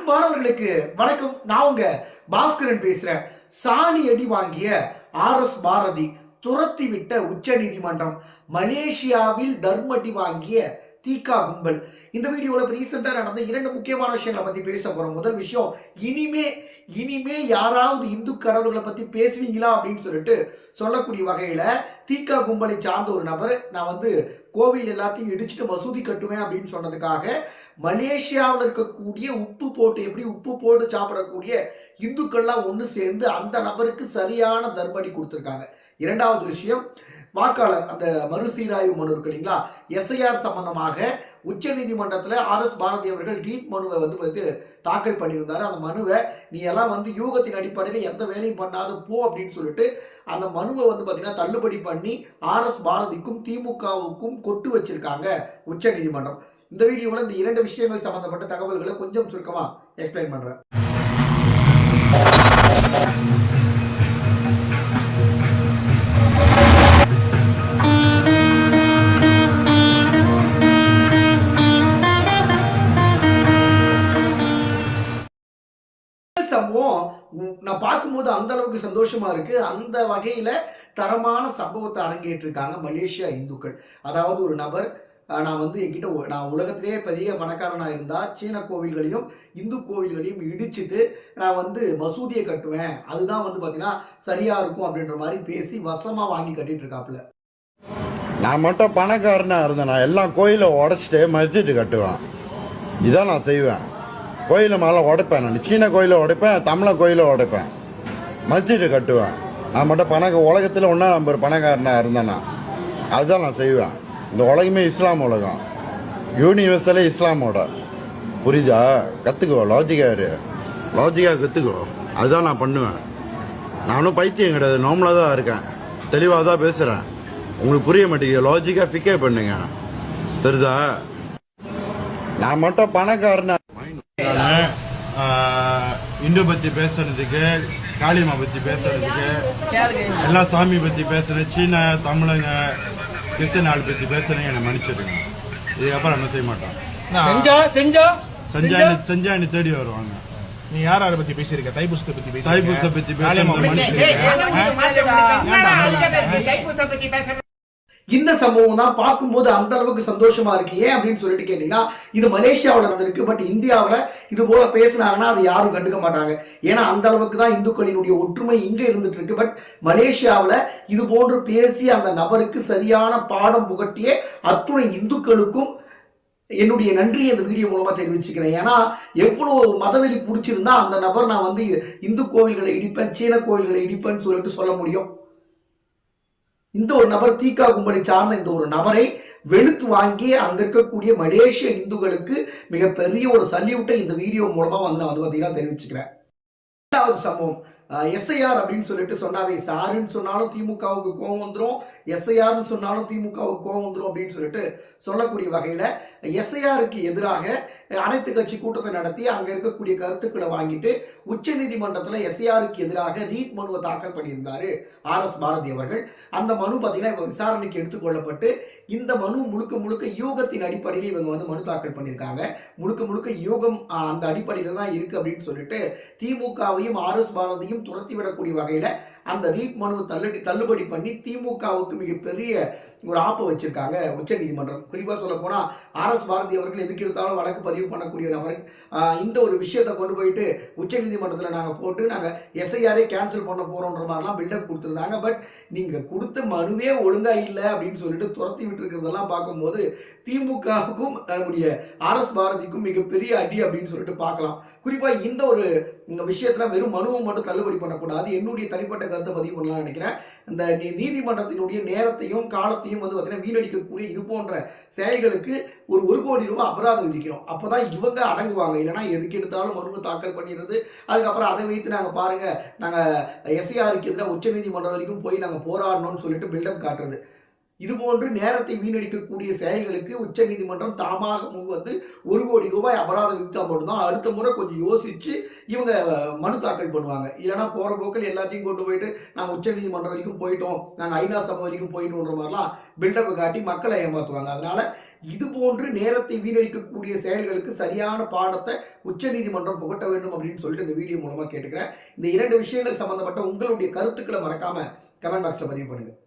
அன்பானவர்களுக்கு வணக்கம். நான் உங்க பாஸ்கரன் பேசுறேன். சாணி அடி வாங்கிய ஆர் எஸ் பாரதி துரத்தி விட்ட உச்ச நீதிமன்றம் மலேசியாவில் தர்மடி வாங்கிய தீகா கும்பல். இந்த வீடியோவில் இப்போ ரீசெண்டாக நடந்த இரண்டு முக்கியமான விஷயங்களை பற்றி பேச போகிறோம் முதல் விஷயம் இனிமே இனிமே யாராவது இந்து கடவுள்களை பற்றி பேசுவீங்களா அப்படின்னு சொல்லிட்டு சொல்லக்கூடிய வகையில் தீக்கா கும்பலை சார்ந்த ஒரு நபர் நான் வந்து கோவில் எல்லாத்தையும் இடிச்சுட்டு மசூதி கட்டுவேன் அப்படின்னு சொன்னதுக்காக மலேசியாவில் இருக்கக்கூடிய உப்பு போட்டு எப்படி உப்பு போட்டு சாப்பிடக்கூடிய இந்துக்கள்லாம் ஒன்று சேர்ந்து அந்த நபருக்கு சரியான தர்மடி கொடுத்துருக்காங்க. இரண்டாவது விஷயம் வாக்காளர் அந்த மறுசீராய்வு மனு இருக்கு இல்லைங்களா? எஸ்ஐஆர் சம்பந்தமாக உச்ச நீதிமன்றத்தில் ஆர் எஸ் பாரதி அவர்கள் ரீட் மனுவை வந்து வந்து தாக்கல் பண்ணியிருந்தாரு. அந்த மனுவை நீ எல்லாம் வந்து யூகத்தின் அடிப்படையில் எந்த வேலையும் பண்ணாத போ அப்படின்னு சொல்லிட்டு அந்த மனுவை வந்து பார்த்தீங்கன்னா தள்ளுபடி பண்ணி ஆர் எஸ் பாரதிக்கும் திமுகவுக்கும் கொட்டு வச்சிருக்காங்க உச்ச நீதிமன்றம். இந்த வீடியோவில் இந்த இரண்டு விஷயங்கள் சம்பந்தப்பட்ட தகவல்களை கொஞ்சம் சுருக்கமாக எக்ஸ்பிளைன் பண்ணுறேன் சம்பவம் நான் பார்க்கும்போது அந்த அளவுக்கு சந்தோஷமா இருக்கு. அந்த வகையில தரமான சம்பவத்தை அரங்கேற்றிருக்காங்க மலேசியா இந்துக்கள். அதாவது ஒரு நபர் நான் வந்து என்கிட்ட நான் உலகத்திலேயே பெரிய பணக்காரனாக இருந்தால் சீன கோவில்களையும் இந்து கோவில்களையும் இடிச்சுட்டு நான் வந்து மசூதியை கட்டுவேன். அதுதான் வந்து பார்த்தீங்கன்னா சரியாக இருக்கும் அப்படின்ற மாதிரி பேசி வசமாக வாங்கி கட்டிட்டு இருக்காப்புல நான் மட்டும் பணக்காரனாக இருந்தேன் நான் எல்லா கோயிலை உடச்சிட்டு மதிச்சிட்டு கட்டுவேன். இதான் நான் செய்வேன். கோயிலை மேலே உடைப்பேன் நான். சீன கோயிலை உடைப்பேன் தமிழ கோயிலை உடைப்பேன். மஸ்ஜிட்டு கட்டுவேன். நான் மட்டும் பணக்க உலகத்தில் ஒன்றா நம்பர் ஒரு பணக்காரனாக நான் அதுதான் நான் செய்வேன். இந்த உலகமே இஸ்லாம் உலகம். யூனிவர்சலே இஸ்லாமோட. புரியுதா? கற்றுக்கோ லாஜிக்கா இரு. லாஜிக்காக கற்றுக்கோ அதுதான் நான் பண்ணுவேன். நானும் பைத்தியம் கிடையாது நார்மலாக தான் இருக்கேன். தெளிவாக தான் பேசுகிறேன் உங்களுக்கு புரிய மாட்டேங்குது லாஜிக்காக ஃபிக்கே பண்ணுங்க. தெரியுதா? நான் மட்டும் பணக்காரனா இந்து பத்தி பேசுறதுக்கு காளிமா பத்தி பேசுறதுக்கு எல்லா சாமி பத்தி பேசுறேன் சீன தமிழங்க கிறிஸ்தன் ஆள் பத்தி பேசுறேன் என்னை மன்னிச்சிடுங்க இதுக்கப்புறம் நம்ம செய்ய மாட்டோம் செஞ்சா செஞ்சா செஞ்சா செஞ்சா என்னை தேடி வருவாங்க நீ யார் யாரை பத்தி பேசியிருக்க தைப்பூசத்தை பத்தி பேசி தைப்பூசத்தை பத்தி மனுஷன் இந்த சம்பவம் தான் பார்க்கும்போது அந்த அளவுக்கு சந்தோஷமா இருக்கு. ஏன் அப்படின்னு சொல்லிட்டு கேட்டீங்கன்னா இது மலேசியாவில் நடந்திருக்கு. பட் இந்தியாவில் இது போல பேசினாங்கன்னா அதை யாரும் கண்டுக்க மாட்டாங்க. ஏன்னா அந்த அளவுக்கு தான் இந்துக்களினுடைய ஒற்றுமை இங்கே இருந்துட்டு இருக்கு. பட் மலேசியாவில் இது போன்று பேசி அந்த நபருக்கு சரியான பாடம் புகட்டிய அத்துணை இந்துக்களுக்கும் என்னுடைய நன்றியை இந்த வீடியோ மூலமாக தெரிவிச்சுக்கிறேன். ஏன்னா எவ்வளோ மதவெறி பிடிச்சிருந்தா அந்த நபர் நான் வந்து இந்து கோவில்களை இடிப்பேன் சீன கோவில்களை இடிப்பேன்னு சொல்லிட்டு சொல்ல முடியும். இந்த ஒரு நபர் தீகா கும்பலை சார்ந்த இந்த ஒரு நபரை வெளுத்து வாங்கி அங்க இருக்கக்கூடிய மலேசிய இந்துக்களுக்கு மிகப்பெரிய ஒரு சல்யூட்டை இந்த வீடியோ மூலமா வந்து நான் வந்து பார்த்தீங்கன்னா தெரிவிச்சுக்கிறேன். இரண்டாவது சம்பவம் எஸ்ஐஆர் அப்படின்னு சொல்லிட்டு சொன்னாவே சாருன்னு சொன்னாலும் திமுகவுக்கு கோவம் வந்துடும் எஸ்ஐஆர்னு சொன்னாலும் திமுகவுக்கு கோவம் வந்துடும் அப்படின்னு சொல்லிட்டு சொல்லக்கூடிய வகையில் எஸ்ஐஆருக்கு எதிராக அனைத்து கட்சி கூட்டத்தை நடத்தி அங்கே இருக்கக்கூடிய கருத்துக்களை வாங்கிட்டு உச்ச நீதிமன்றத்தில் எஸ்ஐஆருக்கு எதிராக ரீட் மனுவை தாக்கல் பண்ணியிருந்தார் ஆர் எஸ் பாரதி அவர்கள். அந்த மனு பார்த்தீங்கன்னா இப்போ விசாரணைக்கு எடுத்துக்கொள்ளப்பட்டு இந்த மனு முழுக்க முழுக்க யூகத்தின் அடிப்படையில் இவங்க வந்து மனு தாக்கல் பண்ணியிருக்காங்க. முழுக்க முழுக்க யூகம் அந்த அடிப்படையில் தான் இருக்குது அப்படின்னு சொல்லிட்டு திமுகவையும் ஆர் எஸ் பாரதியும் துரத்தி விடக்கூடிய வகையில் அந்த ரீட் மனுவை தள்ளுடி தள்ளுபடி பண்ணி திமுகவுக்கு மிகப்பெரிய ஒரு ஆப்பை வச்சுருக்காங்க உச்ச நீதிமன்றம் குறிப்பா சொல்ல போனா ஆர் எஸ் பாரதி அவர்கள் எதுக்கு எடுத்தாலும் வழக்கு பதிவு பண்ணக்கூடிய நபர் இந்த ஒரு விஷயத்தை கொண்டு போயிட்டு உச்ச நீதிமன்றத்தில் நாங்கள் போட்டு நாங்கள் எஸ்ஐஆரே கேன்சல் பண்ண போகிறோன்ற மாதிரிலாம் பில்டப் கொடுத்துருந்தாங்க. பட் நீங்கள் கொடுத்த மனுவே ஒழுங்காக இல்லை அப்படின்னு சொல்லிட்டு துரத்தி விட்டுருக்கிறதெல்லாம் பார்க்கும்போது திமுகவுக்கும் நம்முடைய ஆர் எஸ் பாரதிக்கும் மிகப்பெரிய அடி அப்படின்னு சொல்லிட்டு பார்க்கலாம். குறிப்பாக இந்த ஒரு இந்த விஷயத்துல வெறும் மனுவை மட்டும் தள்ளுபடி பண்ணக்கூடாது. என்னுடைய தனிப்பட்ட கருத்தை பதிவு பண்ணலாம்னு நினைக்கிறேன். இந்த நீதிமன்றத்தினுடைய நேரத்தையும் காலத்தையும் வந்து பார்த்தீங்கன்னா வீணடிக்கக்கூடிய இது போன்ற செயல்களுக்கு ஒரு ஒரு கோடி ரூபாய் அபராதம் விதிக்கணும் அப்பதான் இவங்க அடங்குவாங்க. இல்லைன்னா எதுக்கு எடுத்தாலும் மனுவை தாக்கல் பண்ணிடுறது. அதுக்கப்புறம் அதை வைத்து நாங்கள் பாருங்க நாங்கள் எஸ்ஐஆருக்கு எதிராக உச்சநீதிமன்றம் வரைக்கும் போய் நாங்கள் போராடணும்னு சொல்லிட்டு பில்டப் காட்டுறது. இது போன்று நேரத்தை வீணடிக்கக்கூடிய செயல்களுக்கு உச்ச நீதிமன்றம் தாமாக முன் வந்து ஒரு கோடி ரூபாய் அபராதம் விதித்தா மட்டும்தான் அடுத்த முறை கொஞ்சம் யோசிச்சு இவங்க மனு தாக்கல் பண்ணுவாங்க. இல்லைன்னா போகிற போக்கில் எல்லாத்தையும் கொண்டு போயிட்டு நாங்கள் உச்ச நீதிமன்றம் வரைக்கும் போயிட்டோம். நாங்கள் ஐநா சபை வரைக்கும் போயிட்டோன்ற மாதிரிலாம் பில்டப்பை காட்டி மக்களை ஏமாற்றுவாங்க அதனால இது போன்று நேரத்தை வீணடிக்கக்கூடிய செயல்களுக்கு சரியான பாடத்தை உச்சநீதிமன்றம் புகட்ட வேண்டும் அப்படின்னு சொல்லிட்டு இந்த வீடியோ மூலமாக கேட்டுக்கிறேன். இந்த இரண்டு விஷயங்கள் சம்மந்தப்பட்ட உங்களுடைய கருத்துக்களை மறக்காமல் கமெண்ட் பாக்ஸில் பதிவு பண்ணுங்கள்